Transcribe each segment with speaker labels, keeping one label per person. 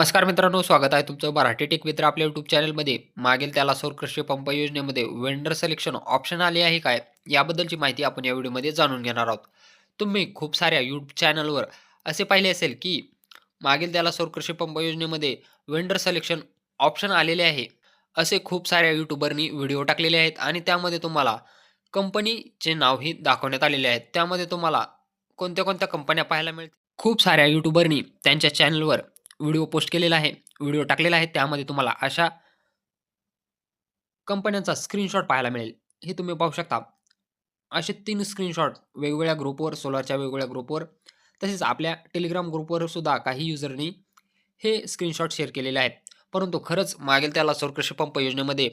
Speaker 1: नमस्कार मित्रांनो स्वागत आहे तुमचं मराठी टेक मित्र आपल्या यूट्यूब चॅनलमध्ये मागील त्याला सौर कृषी पंप योजनेमध्ये वेंडर सिलेक्शन ऑप्शन आले आहे काय? याबद्दलची माहिती आपण या व्हिडिओमध्ये जाणून घेणार आहोत. तुम्ही खूप साऱ्या यूट्यूब चॅनलवर असे पाहिले असेल की मागील त्याला सौर कृषी पंप योजनेमध्ये वेंडर सिलेक्शन ऑप्शन आलेले आहे. असे खूप साऱ्या यूट्यूबरनी व्हिडिओ टाकलेले आहेत आणि त्यामध्ये तुम्हाला कंपनीचे नावही दाखवण्यात आलेले आहेत. त्यामध्ये तुम्हाला कोणत्या कोणत्या कंपन्या पाहायला मिळतील? खूप साऱ्या यूट्यूबरनी त्यांच्या चॅनलवर व्हिडिओ पोस्ट केलेला आहे व्हिडिओ टाकलेला आहे त्यामध्ये तुम्हाला अशा कंपन्यांचा स्क्रीनशॉट पाहायला मिळेल. हे तुम्ही पाहू शकता. असे तीन स्क्रीनशॉट वेगवेगळ्या ग्रुपवर सोलारच्या वेगवेगळ्या ग्रुपवर तसेच आपल्या टेलिग्राम ग्रुपवर सुद्धा काही युजरनी हे स्क्रीनशॉट शेअर केलेले आहेत. परंतु खरंच मागील त्याला सौरकृषी पंप योजनेमध्ये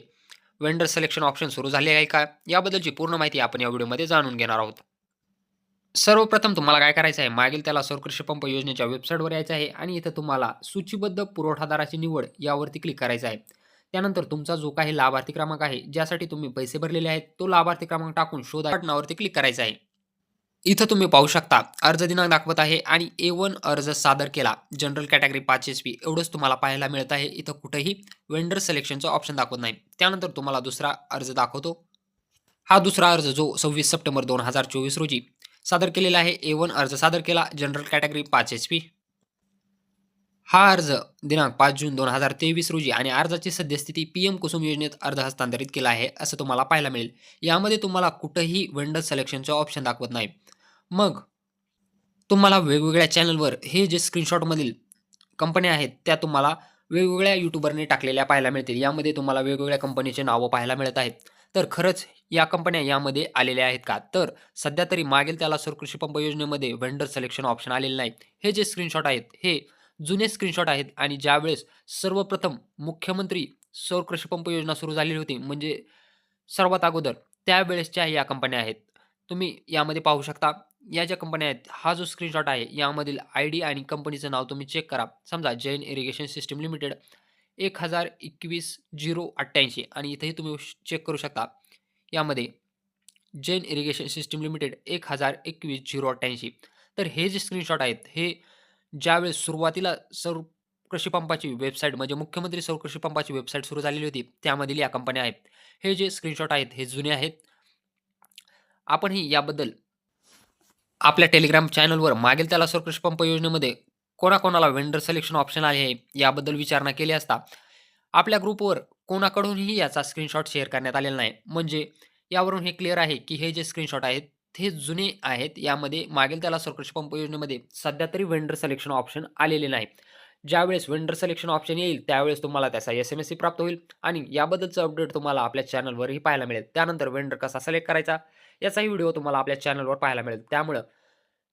Speaker 1: वेंडर सिलेक्शन ऑप्शन सुरू झाले आहे का? याबद्दलची पूर्ण माहिती आपण या व्हिडिओमध्ये जाणून घेणार आहोत. सर्वप्रथम तुम्हाला काय करायचं आहे? मागील त्याला सौरकृषी पंप योजनेच्या वेबसाईटवर यायचं आहे आणि इथं तुम्हाला सूचीबद्ध पुरवठादाराची निवड यावरती क्लिक करायचं आहे. त्यानंतर तुमचा जो काही लाभार्थी क्रमांक आहे ज्यासाठी तुम्ही पैसे भरलेले आहेत तो लाभार्थी क्रमांक टाकून शोधा बटनावरती क्लिक करायचं आहे. इथं तुम्ही पाहू शकता अर्ज दिनांक दाखवत आहे आणि ए वन अर्ज सादर केला. जनरल कॅटेगरी पाच एच पी एवढंच तुम्हाला पाहायला मिळत आहे. इथं कुठेही वेंडर सिलेक्शनचं ऑप्शन दाखवत नाही. त्यानंतर तुम्हाला दुसरा अर्ज दाखवतो. हा दुसरा अर्ज जो सव्वीस सप्टेंबर दोन हजार चोवीस रोजी सादर केलेला आहे. ए वन अर्ज सादर केला. जनरल कॅटेगरी पाच एच पी हा अर्ज दिनांक पाच जून दोन हजार तेवीस रोजी आणि अर्जाची सद्यस्थिती पी एम कुसुम योजनेत अर्ज हस्तांतरित केला आहे असं तुम्हाला पाहायला मिळेल. यामध्ये तुम्हाला कुठंही वेंडर सिलेक्शनचं ऑप्शन दाखवत नाही. मग तुम्हाला वेगवेगळ्या चॅनलवर हे जे स्क्रीनशॉटमधील कंपन्या आहेत त्या तुम्हाला वेगवेगळ्या यूट्यूबरने टाकलेल्या पाहायला मिळतील. यामध्ये तुम्हाला वेगवेगळ्या कंपनीचे नावं पाहायला मिळत आहेत. तर खरंच या कंपन्या यामध्ये आलेल्या आहेत का? तर सध्या तरी मागेल त्याला सर कृषी पंप योजनेमध्ये व्हेंडर सिलेक्शन ऑप्शन आलेलं नाही. हे जे स्क्रीनशॉट आहेत हे जुने स्क्रीनशॉट आहेत आणि ज्यावेळेस सर्वप्रथम मुख्यमंत्री सौर कृषी पंप योजना सुरू झालेली होती म्हणजे सर्वात अगोदर त्यावेळेसच्या या कंपन्या आहेत. तुम्ही यामध्ये पाहू शकता या ज्या कंपन्या आहेत हा जो स्क्रीनशॉट आहे यामधील आय डी आणि कंपनीचं नाव तुम्ही चेक करा. समजा जैन इरिगेशन सिस्टीम लिमिटेड एक हजार एकवीस झिरो अठ्ठ्याऐंशी आणि इथेही तुम्ही चेक करू शकता. यामध्ये जैन इरिगेशन सिस्टीम लिमिटेड एक हजार एकवीस झिरो अठ्ठ्याऐंशी. तर हे जे स्क्रीनशॉट आहेत हे ज्यावेळेस सुरुवातीला सौर कृषी पंपाची वेबसाईट म्हणजे मुख्यमंत्री सौर कृषी पंपाची वेबसाईट सुरू झालेली होती त्यामधील या कंपन्या आहेत. हे जे स्क्रीनशॉट आहेत हे जुने आहेत. आपणही याबद्दल आपल्या टेलिग्राम चॅनलवर मागील त्याला सौर कृषी पंप योजनेमध्ये कोणाकोणाला वेंडर सिलेक्शन ऑप्शन आले आहे याबद्दल विचारणा केली असता आपल्या ग्रुपवर कोणाकडूनही याचा स्क्रीनशॉट शेअर करण्यात आलेला नाही. म्हणजे यावरून हे क्लिअर आहे की हे जे स्क्रीनशॉट आहेत हे जुने आहेत. यामध्ये मागील त्याला सरकृष पंप योजनेमध्ये सध्या तरी वेंडर सिलेक्शन ऑप्शन आलेले नाही. ज्यावेळेस वेंडर सिलेक्शन ऑप्शन येईल त्यावेळेस तुम्हाला त्याचा एस एम एस सी प्राप्त होईल आणि याबद्दलचं अपडेट तुम्हाला आपल्या चॅनलवरही पाहायला मिळेल. त्यानंतर वेंडर कसा सिलेक्ट करायचा याचाही व्हिडिओ तुम्हाला आपल्या चॅनलवर पाहायला मिळेल. त्यामुळं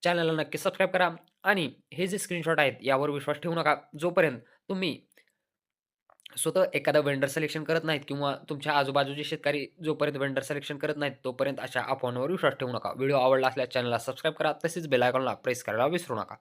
Speaker 1: चॅनलला नक्की सबस्क्राईब करा आणि हे जे स्क्रीनशॉट आहेत यावर विश्वास ठेवू नका. जोपर्यंत तुम्ही स्वतः एखादा वेंडर सिलेक्शन करत नाहीत किंवा तुमच्या आजूबाजूचे शेतकरी जोपर्यंत वेंडर सिलेक्शन करत नाहीत तोपर्यंत अशा अफवांवर विश्वास ठेवू नका. व्हिडिओ आवडला असल्यास चॅनलला सबस्क्राईब करा. तसेच बेल आयकॉनला प्रेस करायला विसरू नका.